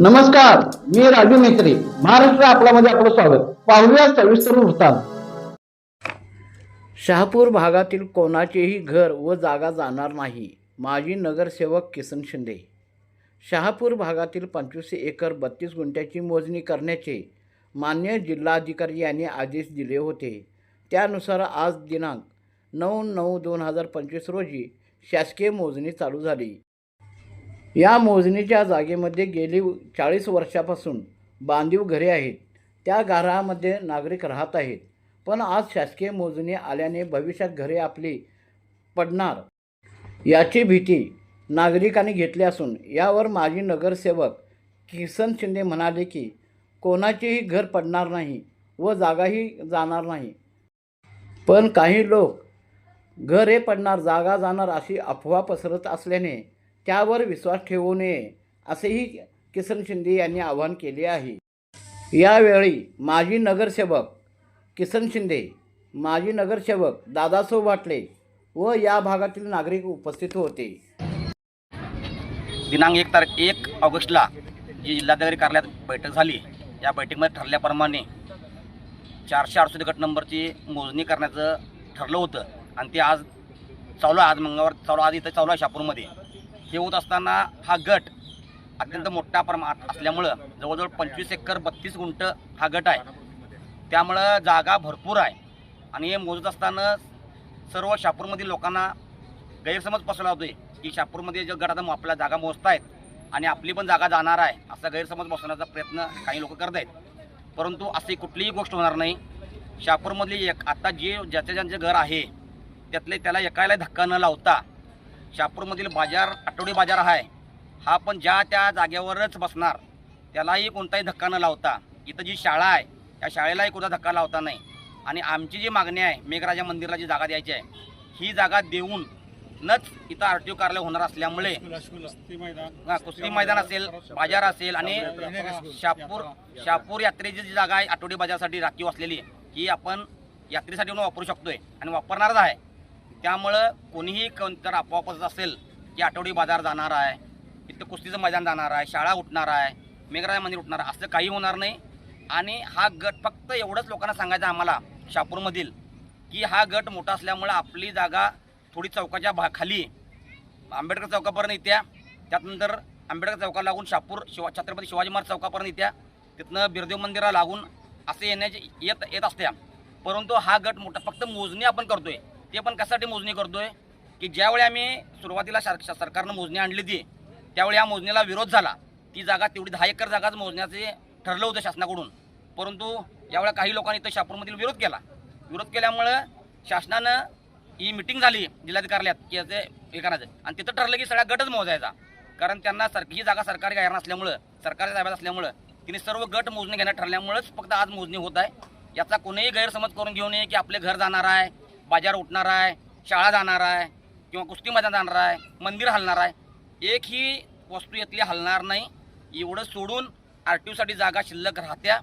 नमस्कार मी राजू मेत्री महाराष्ट्र आपल्यामध्ये आपलं स्वागत. पाहूया सविस्तर वृत्तांत. शहापूर भागातील कोणाचेही घर व जागा जाणार नाही माजी नगरसेवक किसन शिंदे. शहापूर भागातील पंचवीस एकर बत्तीस गुंठ्याची मोजणी करण्याचे मान्य जिल्हाधिकारी यांनी आदेश दिले होते. त्यानुसार आज दिनांक नऊ नऊ दोन हजार पंचवीस रोजी शासकीय मोजणी चालू झाली. या मोजणीच्या जागेमध्ये गेली चाळीस वर्षापासून बांधीव घरे आहेत. त्या घरामध्ये नागरिक राहत आहेत. पण आज शासकीय मोजणी आल्याने भविष्यात घरे आपली पडणार. याची भीती नागरिकांनी घेतली असून यावर माजी नगरसेवक किसन शिंदे म्हणाले की कोणाचेही घर पडणार नाही व जागाही जाणार नाही. पण काही लोक घर हे पडणार जागा जाणार अशी अफवा पसरत असल्याने त्यावर विश्वास ठेवू नये असेही किसन शिंदे यांनी आवाहन केले आहे. यावेळी माजी नगरसेवक किसन शिंदे माजी नगरसेवक दादासाहेब वाटले व या भागातील नागरिक उपस्थित होते. दिनांक एक तारीख एक ऑगस्टला जी जिल्हाधिकारी कार्यालयात बैठक झाली. या बैठकीमध्ये ठरल्याप्रमाणे चारशे अडुसष्ट गट नंबरची मोजणी करण्याचं ठरलं होतं. आणि ते आज चालू आहे. आज मंगळवार चालू आज इथं चालू आहे शापूरमध्ये. हे होत असताना हा गट अत्यंत मोठ्या प्रमाणात असल्यामुळं जवळजवळ पंचवीस एकर बत्तीस गुंट हा गट आहे. त्यामुळं जागा भरपूर आहे. आणि हे मोजत असताना सर्व शापूरमधील लोकांना गैरसमज पसरला होतोय की शापूरमध्ये जे गट आता आपल्या जागा मोजतायत आणि आपली पण जागा जाणार आहे असा गैरसमज बसवण्याचा प्रयत्न काही लोक करत आहेत परंतु अशी कुठलीही गोष्ट होणार नाही. शापूरमधली एक आता जे ज्याचे ज्यांचे घर आहे त्यातले त्याला एकायला धक्का न लावता शापूरमधील बाजार आठवडी बाजार आहे. हा पण ज्या त्या जागेवरच बसणार त्यालाही कोणताही धक्का न लावता. इथं जी शाळा आहे त्या शाळेलाही कोणता धक्का लावता नाही. आणि आमची जी मागणी आहे मेघराजा मंदिरला जी जागा द्यायची आहे ही जागा देऊन नच इथं आर टी ओ कार्यालय होणार असल्यामुळे हा, कुस्ती मैदान असेल बाजार असेल आणि शापूर शापूर यात्रेची जी जागा आहे आठवडी बाजारासाठी राखीव असलेली ही आपण यात्रेसाठी म्हणून वापरू शकतोय आणि वापरणारच आहे. त्यामुळं कोणीही कोणतर अफवा पसरत असेल की आठवडी बाजार जाणार आहे इथं कुस्तीचं मैदान जाणार आहे शाळा उठणार आहे मेघराज मंदिर उठणार आहे असं काही होणार नाही. आणि हा गट फक्त एवढंच लोकांना सांगायचं आम्हाला शापूरमधील की हा गट मोठा असल्यामुळं आपली जागा थोडी चौकाच्या भा खाली आंबेडकर चौकापर्यंत येत्या. त्यानंतर आंबेडकर चौकाला लागून शापूर शिवा छत्रपती शिवाजी महाराज चौकापर्यंत येत्या. तिथनं बिरदेव मंदिराला लागून असे येण्याचे येत येत असत्या. परंतु हा गट मोठा फक्त मोजणी आपण करतोय. ते पण कशासाठी मोजणी करतोय? की ज्यावेळी आम्ही सुरुवातीला शार सरकारनं मोजणी आणली ती त्यावेळी या मोजणीला विरोध झाला. ती जागा तेवढी दहा एकर जागाच मोजण्याचे ठरलं होतं शासनाकडून. परंतु यावेळी काही लोकांनी इथं शापूरमधील विरोध केला. विरोध केल्यामुळं शासनानं ही मिटिंग झाली जिल्हाधिकाऱ्यात की याचे हे करायचं. आणि तिथं ठरलं की सगळ्या गटच मोजायचा. कारण त्यांना सर ही जागा सरकारी घ्यायला नसल्यामुळं सरकारी ताब्यात असल्यामुळं तिने सर्व गट मोजणी घेण्यात ठरल्यामुळंच फक्त आज मोजणी होत आहे. याचा कोणीही गैरसमज करून घेऊ नये की आपले घर जाणार आहे बाजार उठणार आहे शाळा जाणार आहे किंवा कुस्ती मैदान जाणार आहे मंदिर हलणार आहे एक ही वस्तू यातली हलणार नाही. एवढं सोडून आर टी ओसाठी जागा शिल्लक राहत्या.